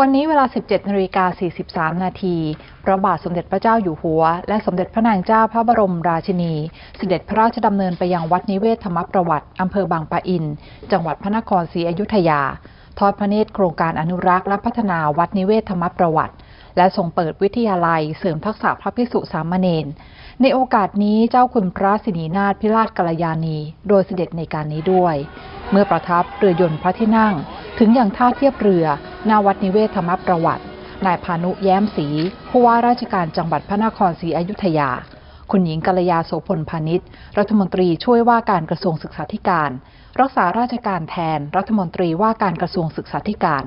วันนี้เวลา 17นาฬิกา43 นาที พระบาทสมเด็จพระเจ้าอยู่หัว และสมเด็จพระนางเจ้าพระบรมราชินี เสด็จพระราชดำเนินไปยังวัดนิเวศธรรมประวัติ อำเภอบางปะอิน จังหวัดพระนครศรีอยุธยา ทอดพระเนตรโครงการอนุรักษ์และพัฒนาวัดนิเวศธรรมประวัติ และทรงเปิดวิทยาลัยเสริมทักษะพระภิกษุสามเณร ในโอกาสนี้เจ้าคุณพระสินีนาถพิราชกัลยาณี โดยเสด็จในการนี้ด้วย เมื่อประทับเรือยนต์พระที่นั่ง ถึงอย่างท่าเทียบเรือนาวัดนิเวศธรรมประวัติ นายพานุแย้มศรีผู้ว่าราชการจังหวัดพระนครศรีอยุธยา คุณหญิงกัลยาโสพลพาณิชย์รัฐมนตรีช่วยว่าการกระทรวงศึกษาธิการ รักษาราชการแทนรัฐมนตรีว่าการกระทรวงศึกษาธิการ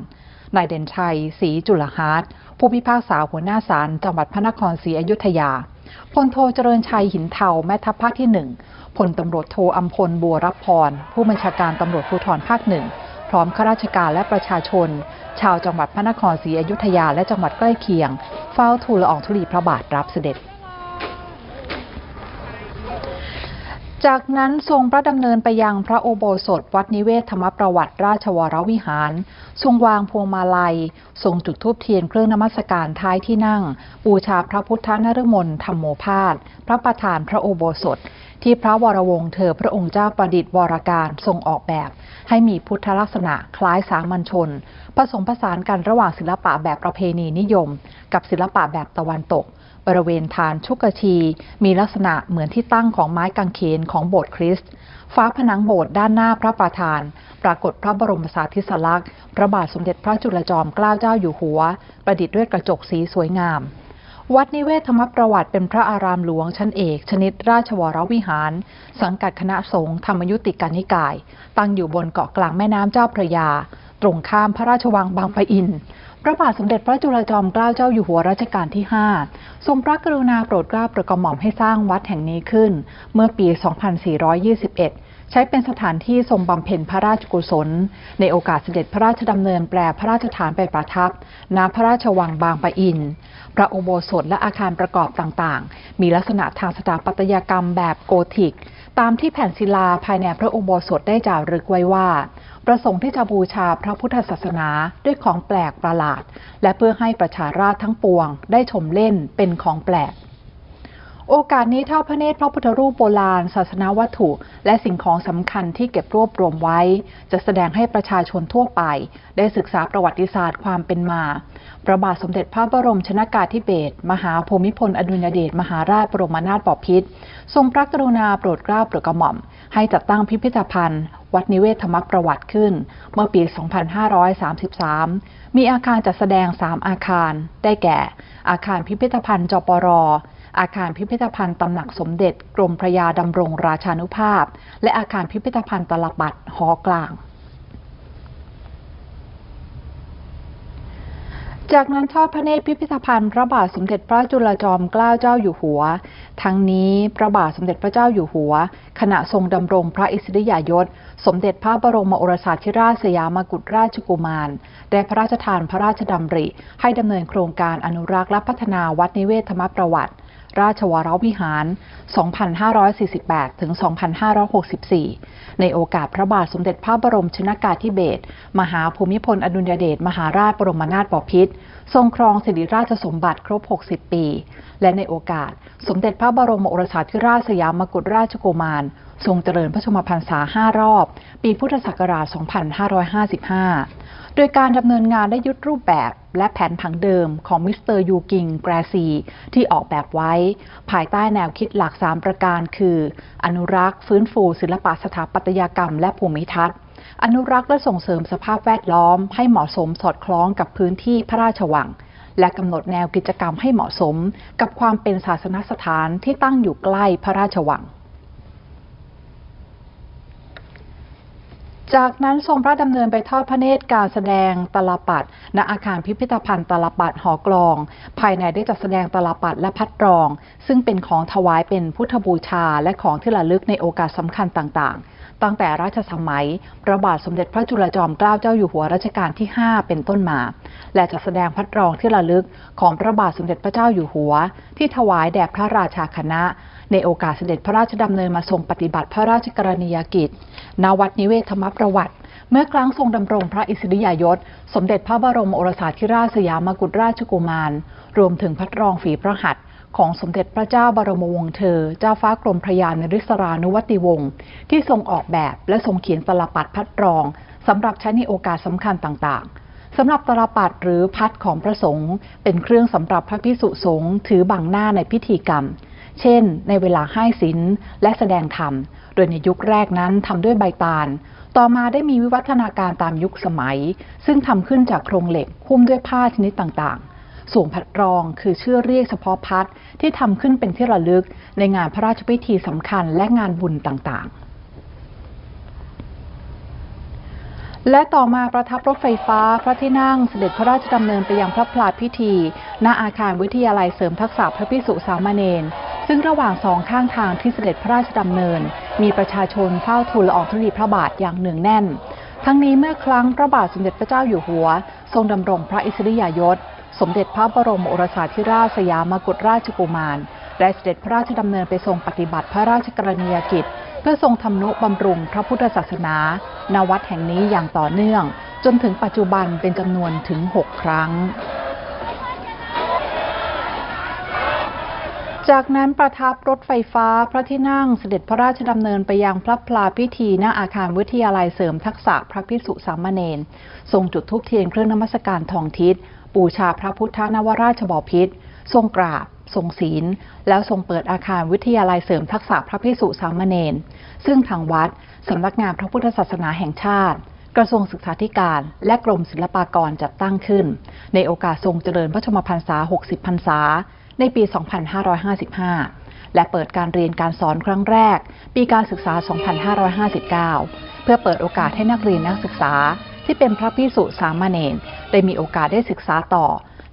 นายเด่นชัยศรีจุลฮาร์ดผู้พิพากษาหัวหน้าศาลจังหวัดพระนครศรีอยุธยาพลโทเจริญชัยหินเทาแม่ทัพภาคที่หนึ่งพลตำรวจโทอัมพลบัวรับพรผู้บัญชาการตำรวจภูธรภาคหนึ่ง พร้อมข้าราชการและประชาชน ชาวจังหวัดพระนครศรีอยุธยาและจังหวัดใกล้เคียง เฝ้าทูลละอองธุลีพระบาทรับเสด็จจากนั้นทรงพระดำเนินไปยังพระโอโบสถวัดนิเวศธรรมประวัติราชวรวิหาร ทรงวางพวงมาลัย ทรงจุดธูปเทียนเครื่องนมัสการท้ายที่นั่ง บูชาพระพุทธนฤมลธรรมโมพาสพระประธานพระโอโบสถ ที่พระวรวงศ์เธอพระองค์เจ้าประดิษฐ์วรการทรงออกแบบ ให้มีพุทธลักษณะคล้ายสามัญชน ผสมผสานกันระหว่างศิลปะแบบประเพณีนิยม กับศิลปะแบบตะวันตก บริเวณฐานชุกชี มีลักษณะเหมือนที่ตั้งของไม้กางเขนของโบสถ์คริสต์ฟ้าผนังโบสถ์ด้านหน้าพระประธาน ปรากฏพระบรมสาธิสลักษณ์พระบาทสมเด็จพระจุลจอมเกล้าเจ้าอยู่หัว ประดิษฐ์ด้วยกระจกสีสวยงาม วัดนิเวศธรรมประวัติเป็นพระอารามหลวงชั้นเอก ชนิดราชวรวิหาร สังกัดคณะสงฆ์ธรรมยุติกานิกาย ตั้งอยู่บนเกาะกลางแม่น้ำเจ้าพระยา ตรงข้ามพระราชวังบางปะอิน พระบาทสมเด็จพระจุลจอมเกล้าเจ้าอยู่หัวรัชกาลที่ 5 ทรงพระกรุณาโปรดเกล้าโปรดกระหม่อมให้สร้างวัดแห่งนี้ขึ้น เมื่อปี 2421 ใช้เป็นสถานที่ทรงบำเพ็ญพระราชกุศล ในโอกาสเสด็จพระราชดำเนินแปลพระราชฐานไปประทับ ณ พระราชวังบางปะอิน พระอุโบสถและอาคารประกอบต่างๆ มีลักษณะทางสถาปัตยกรรมแบบโกธิก ตามที่แผ่นศิลาภายในพระอุโบสถได้จารึกไว้ว่า ประสงค์ที่จะบูชาพระพุทธศาสนาด้วยของแปลกประหลาด และเพื่อให้ประชาราษทั้งปวงได้ชมเล่นเป็นของแปลก โอกาสนี้เท่าพระเนตรพระพุทธรูปโบราณ ศาสนาวัตถุ และสิ่งของสำคัญที่เก็บรวบรวมไว้ จะแสดงให้ประชาชนทั่วไป ได้ศึกษาประวัติศาสตร์ความเป็นมา พระบาทสมเด็จพระบรมชนากาธิเบศรมหาภูมิพลอดุลยเดชมหาราชบรมนาถบพิตรทรงพระกรุณาโปรดเกล้าโปรดกระหม่อม ให้จัดตั้งพิพิธภัณฑ์ วัดนิเวศธรรมประวัติขึ้น เมื่อปี 2533 มีอาคารจัดแสดง 3 อาคาร ได้แก่ อาคารพิพิธภัณฑ์จปร อาคารพิพิธภัณฑ์ตำหนักสมเด็จ กรมพระยาดำรงราชานุภาพ และอาคารพิพิธภัณฑ์ตลปัดหอกลางจากนั้นทอดพระเนตรพิพิธภัณฑ์พระบาทสมเด็จพระจุลจอมเกล้าเจ้าอยู่หัว ทั้งนี้พระบาทสมเด็จพระเจ้าอยู่หัว ขณะทรงดำรงพระอิสริยยศ สมเด็จพระบรมโอรสาธิราชสยามกุฎราชกุมาร ได้พระราชทานพระราชดำริ ให้ดำเนินโครงการอนุรักษ์และพัฒนาวัดนิเวศธรรมประวัติ ราชวรวิหาร 2548 ถึง 2564 ในโอกาสพระบาทสมเด็จพระบรมชนากาธิเบศร มหาภูมิพลอดุลยเดชมหาราชบรมนาถบพิตร ทรงครองสิริราชสมบัติครบ 60 ปี และในโอกาสสมเด็จพระบรมโอรสาธิราชสยามกุฎราชกุมาร ทรงเจริญพระชมพรรษา 5 รอบ ปีพุทธศักราช 2555 โดยการดำเนินงานได้ยึดรูปแบบ และแผนผังเดิมของมิสเตอร์ยูกิงแกรซีที่ออกแบบไว้ ภายใต้แนวคิดหลัก 3 ประการคือ อนุรักษ์ ฟื้นฟูศิลปะสถาปัตยกรรม และภูมิทัศน์อนุรักษ์และส่งเสริมสภาพแวดล้อม ให้เหมาะสมสอดคล้องกับพื้นที่พระราชวัง และกำหนดแนวกิจกรรมให้เหมาะสม กับความเป็นศาสนสถานที่ตั้งอยู่ใกล้พระราชวัง จากนั้นทรงพระดำเนินไปทอดพระเนตรการแสดงตลปัดณอาคารพิพิธภัณฑ์ตลปัดหอกลอง ภายในได้จัดแสดงตลปัดและพัดรอง ซึ่งเป็นของถวายเป็นพุทธบูชาและของที่ระลึกในโอกาสสำคัญต่างๆ ตั้งแต่ราชสมัยพระบาทสมเด็จพระจุลจอมเกล้าเจ้าอยู่หัวรัชกาลที่ 5 เป็นต้นมา และจัดแสดงพัดรองที่ระลึกของพระบาทสมเด็จพระเจ้าอยู่หัว ที่ถวายแด่พระราชาคณะ ในโอกาสเสด็จพระราชดำเนินมาทรงปฏิบัติพระราชกรณียกิจณวัดนิเวศธรรมประวัติ เมื่อครั้งทรงดำรงพระอิสริยยศ สมเด็จพระบรมโอรสาธิราชสยามกุฎราชกุมาร รวมถึงพัดรองฝีพระหัตถ์ ของสมเด็จพระเจ้าบรมวงศ์เธอ เจ้าฟ้ากรมพระยานริศรานุวัติวงศ์ที่ทรงออกแบบและทรงเขียนตลปัดพัดรองสำหรับใช้ในโอกาสสำคัญต่างๆสำหรับตลปัดหรือพัดของพระสงฆ์เป็นเครื่องสำหรับพระพิสุสงฆ์ถือบังหน้าในพิธีกรรม เช่น ในเวลาให้ศีลและแสดงธรรม โดยในยุคแรกนั้นทำด้วยใบตาล ต่อมาได้มีวิวัฒนาการตามยุคสมัย ซึ่งทำขึ้นจากโครงเหล็กหุ้มด้วยผ้าชนิดต่างๆ สวนพัดรองคือชื่อเรียกเฉพาะพัดที่ทำขึ้นเป็นที่ระลึก ในงานพระราชพิธีสำคัญและงานบุญต่างๆและต่อมาประทับรถไฟฟ้าพระที่นั่งเสด็จพระราชดำเนินไปยังพระพลาพิธี ณอาคารวิทยาลัยเสริมทักษะพระพิสุสามเณรซึ่งระหว่างสองข้างทางที่เสด็จพระราชดำเนิน มีประชาชนเฝ้าทูลละอองธุลีพระบาทอย่างเนืองแน่น ทั้งนี้เมื่อครั้งพระบาทสมเด็จพระเจ้าอยู่หัว ทรงดำรงพระอิสริยยศ สมเด็จพระบรมโอรสาธิราชสยามกุฎราชกุมารและเสด็จพระราชดำเนินไปทรงปฏิบัติพระราชกรณียกิจ เพื่อทรงทำนุบำรุงพระพุทธศาสนาณวัดแห่งนี้อย่างต่อเนื่อง จนถึงปัจจุบันเป็นจำนวนถึง 6 ครั้งจากนั้นประทับรถไฟฟ้าพระที่นั่งเสด็จพระราชดำเนินไปยังพระพลาพิธีณอาคารวิทยาลัยเสริมทักษะพระพิสุสามเณรทรงจุดธูปเทียนเครื่องนมัสการทองทิศ บูชาพระพุทธนวราชบพิตรทรงกราบ ทรงศีล แล้วทรงเปิดอาคารวิทยาลัยเสริมทักษะพระพิสุสามเณรซึ่งทางวัดสำนักงานพระพุทธศาสนาแห่งชาติ กระทรวงศึกษาธิการ และกรมศิลปากรจัดตั้งขึ้น ในโอกาสทรงเจริญพระชมพรรษา 60 พรรษา ในปี 2555และเปิดการเรียนการสอนครั้งแรก ปีการศึกษา 2559 เพื่อเปิดโอกาสให้นักเรียนนักศึกษา ที่เป็นพระพิสุสามเณรได้มีโอกาสได้ศึกษาต่อ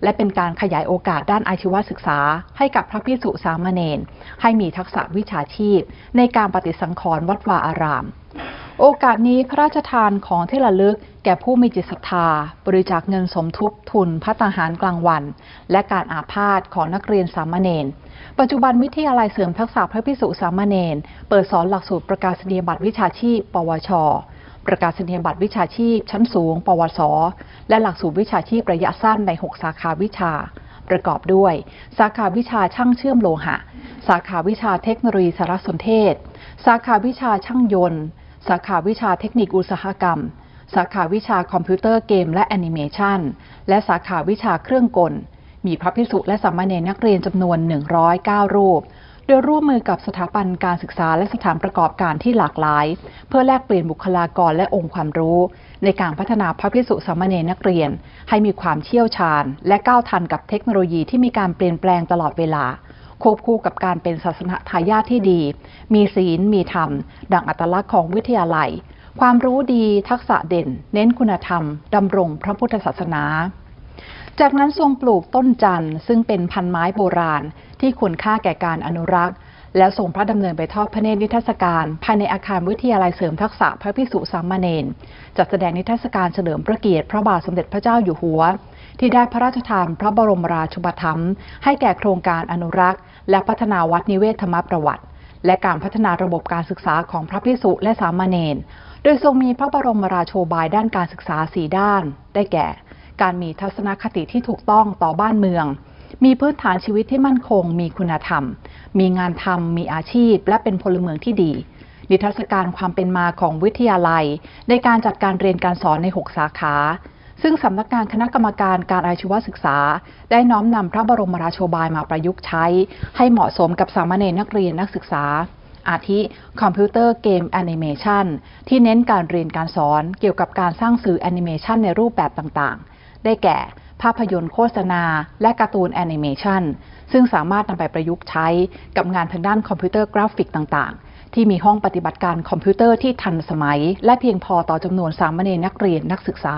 และเป็นการขยายโอกาสด้านอาชีวศึกษา ให้กับพระพิสุสามเณรให้มีทักษะวิชาชีพ ในการปฏิสังขรณ์วัดวาอาราม โอกาสนี้พระราชทานของที่ระลึกแก่ผู้มีจิตศรัทธา บริจาคเงินสมทบทุนพัตาหารกลางวัน และการอาพาธของนักเรียนสามเณร ปัจจุบันวิทยาลัยเสริมทักษะพระพิสุสามเณรเปิดสอนหลักสูตรประกาศนียบัตรวิชาชีพ ปวช ประกาศนียบัตรวิชาชีพ ชั้นสูง ปวส และหลักสูตรวิชาชีพระยะสั้นใน 6 สาขาวิชา ประกอบด้วย สาขาวิชาช่างเชื่อมโลหะ สาขาวิชาเทคโนโลยีสารสนเทศ สาขาวิชาช่างยนต์ สาขาวิชาเทคนิคอุตสาหกรรม สาขาวิชาคอมพิวเตอร์เกมและแอนิเมชันและสาขาวิชาเครื่องกล มีพระพิสุและสามเณรนักเรียนจำนวน 109 รูป โดยร่วมมือกับสถาบันการศึกษาและสถานประกอบการที่หลากหลาย เพื่อแลกเปลี่ยนบุคลากรและองค์ความรู้ ในการพัฒนาพระพิสุสามเณรนักเรียน ให้มีความเชี่ยวชาญ และก้าวทันกับเทคโนโลยีที่มีการเปลี่ยนแปลงตลอดเวลา ควบคู่กับการเป็นศาสนาทายาทที่ดี มีศีล มีธรรม ดังอัตลักษณ์ของวิทยาลัย ความรู้ดีทักษะเด่น เน้นคุณธรรมดำรงพระพุทธศาสนาจากนั้นทรงปลูกต้นจันทร์ซึ่งเป็นพันไม้โบราณ ที่ควรค่าแก่การอนุรักษ์ แล้วส่งพระดำเนินไปทอดพระเนตรนิทรรศการ ภายในอาคารวิทยาลัยเสริมทักษะพระพิสุสามเณรจัดแสดงนิทรรศการเฉลิมพระเกียรติพระบาทสมเด็จพระเจ้าอยู่หัว ที่ได้พระราชทานพระบรมราชูปถัมภ์ให้แก่โครงการอนุรักษ์ และพัฒนาวัดนิเวศธรรมประวัติ และการพัฒนาระบบการศึกษาของพระพิสุและสามเณรโดยทรงมีพระบรมราโชบายด้านการศึกษาสีด้าน ได้แก่ การมีทัศนคติที่ถูกต้องต่อบ้านเมือง มีพื้นฐานชีวิตที่มั่นคง มีคุณธรรม มีงานทำมีอาชีพ และเป็นพลเมืองที่ดี นิทรรศการความเป็นมาของวิทยาลัย ในการจัดการเรียนการสอนใน 6 สาขา ซึ่งสำนักงานคณะกรรมการการอาชีวศึกษา ได้น้อมนำพระบรมราโชบายมาประยุกต์ใช้ ให้เหมาะสมกับสามเณรนักเรียนนักศึกษา อาทิ คอมพิวเตอร์เกมแอนิเมชันที่เน้นการเรียนการสอนเกี่ยวกับการสร้างสื่อแอนิเมชันในรูปแบบต่างๆ ได้แก่ ภาพยนตร์โฆษณา และการ์ตูนแอนิเมชันซึ่งสามารถนำไปประยุกต์ใช้กับงานทางด้านคอมพิวเตอร์กราฟิกต่าง ๆ ที่มีห้องปฏิบัติการคอมพิวเตอร์ที่ทันสมัย และเพียงพอต่อจำนวนสามเณรนักเรียนนักศึกษา